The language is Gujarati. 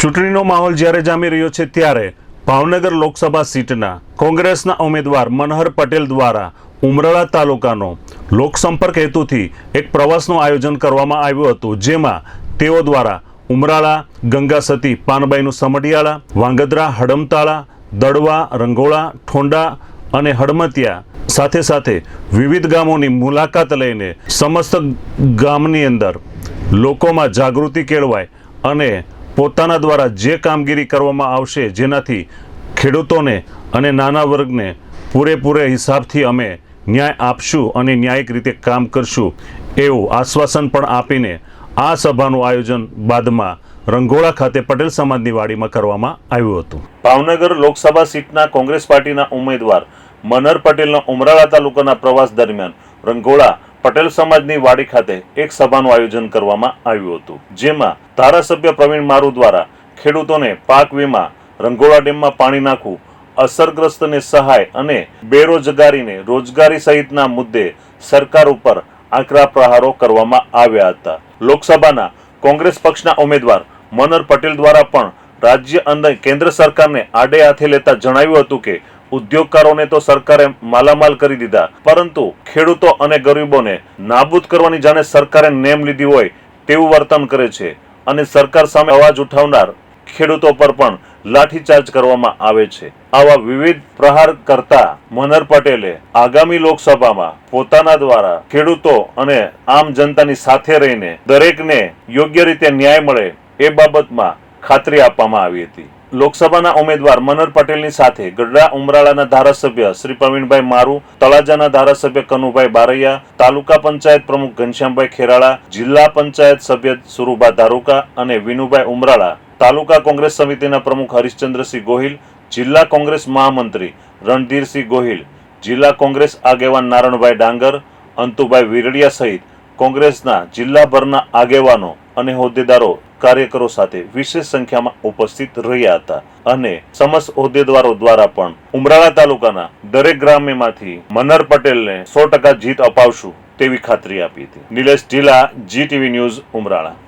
ચૂંટણીનો માહોલ જ્યારે જામી રહ્યો છે ત્યારે ભાવનગર લોકસભા સીટના કોંગ્રેસના ઉમેદવાર મનહર પટેલ દ્વારા ઉમરાળા તાલુકાનો લોકસંપર્ક હેતુથી એક પ્રવાસનું આયોજન કરવામાં આવ્યું હતું, જેમાં તેઓ દ્વારા ઉમરાળા, ગંગાસતી, પાનબાઈનું સમઢિયાળા વાંગદ્રા હડમતાળા, દડવા, રંગોળા, ઠોંડા અને હડમતિયા સાથે સાથે વિવિધ ગામોની મુલાકાત લઈને સમસ્ત ગામની અંદર લોકોમાં જાગૃતિ કેળવાય અને પોતાના દ્વારા જે કામગીરી કરવામાં આવશે જેનાથી ખેડૂતોને અને નાના વર્ગને પૂરેપૂરે હિસાબથી અમે ન્યાય આપશું અને ન્યાયિક રીતે કામ કરશું એવું આશ્વાસન પણ આપીને આ સભાનું આયોજન બાદમાં રંગોળા ખાતે પટેલ સમાજની વાડીમાં કરવામાં આવ્યું હતું. ભાવનગર લોકસભા સીટના કોંગ્રેસ પાર્ટીના ઉમેદવાર મનહર પટેલના ઉમરાળા તાલુકાના પ્રવાસ દરમિયાન રંગોળા પટેલ સમાજની વાડી ખાતે એક સભાનું આયોજન કરવામાં આવ્યું હતું, જેમાં ધારાસભ્ય પ્રવીણ મારુ દ્વારા ખેડૂતોને પાક વીમા, રંગોળા ડેમમાં પાણી નાખવું, અસરગ્રસ્તને સહાય અને બેરોજગારીને રોજગારી સહિતના મુદ્દે સરકાર ઉપર આકરા પ્રહારો કરવામાં આવ્યા હતા. લોકસભાના કોંગ્રેસ પક્ષના ઉમેદવાર મનર પટેલ દ્વારા પણ રાજ્ય અને કેન્દ્ર સરકારને આડે હાથે લેતા જણાવ્યું હતું કે ઉદ્યોગકારોને તો સરકારે માલામાલ કરી દીધા. પરંતુ ખેડૂતો અને ગરીબોને નાબૂદ કરવાની જાણે સરકારે નેમ લીધી હોય તેવું વર્તન કરે છે અને સરકાર સામે અવાજ ઉઠાવનાર ખેડૂતો પર પણ લાઠીચાર્જ કરવામાં આવે છે. આવા વિવિધ પ્રહાર કરતા મનર પટેલે આગામી લોકસભામાં પોતાના દ્વારા ખેડૂતો અને આમ જનતાની સાથે રહીને દરેકને યોગ્ય રીતે ન્યાય મળે એ બાબતમાં ખાતરી આપવામાં આવી હતી. લોકસભાના ઉમેદવાર મનર પટેલની સાથે ગઢડા ઉમરાળાના ધારાસભ્ય શ્રી પ્રવીણભાઈ મારુ, તળાજાના ધારાસભ્ય કનુભાઈ બારૈયા, તાલુકા પંચાયત પ્રમુખ ઘનશ્યામભાઈ ખેરાળા, જિલ્લા પંચાયત સભ્ય સુરુભા ધારુકા અને વિનુભાઈ ઉમરાળા, તાલુકા કોંગ્રેસ સમિતિના પ્રમુખ હરિશ્ચંદ્રસિંહ ગોહિલ, જિલ્લા કોંગ્રેસ મહામંત્રી રણધીરસિંહ ગોહિલ, જિલ્લા કોંગ્રેસ આગેવાન નારણભાઈ ડાંગર, અંતુભાઈ વિરડિયા સહિત કોંગ્રેસના જિલ્લાભરના આગેવાનો અને હોદ્દેદારો કાર્યકરો સાથે વિશેષ સંખ્યામાં ઉપસ્થિત રહ્યા હતા અને સમસ્ત હોદ્દેદારો દ્વારા પણ ઉમરાળા તાલુકાના દરેક ગ્રામ્યમાંથી મનહર પટેલને સો ટકા જીત અપાવશું તેવી ખાતરી આપી હતી. નિલેશ ઢીલા, જી ટીવી ન્યૂઝ, ઉમરાળા.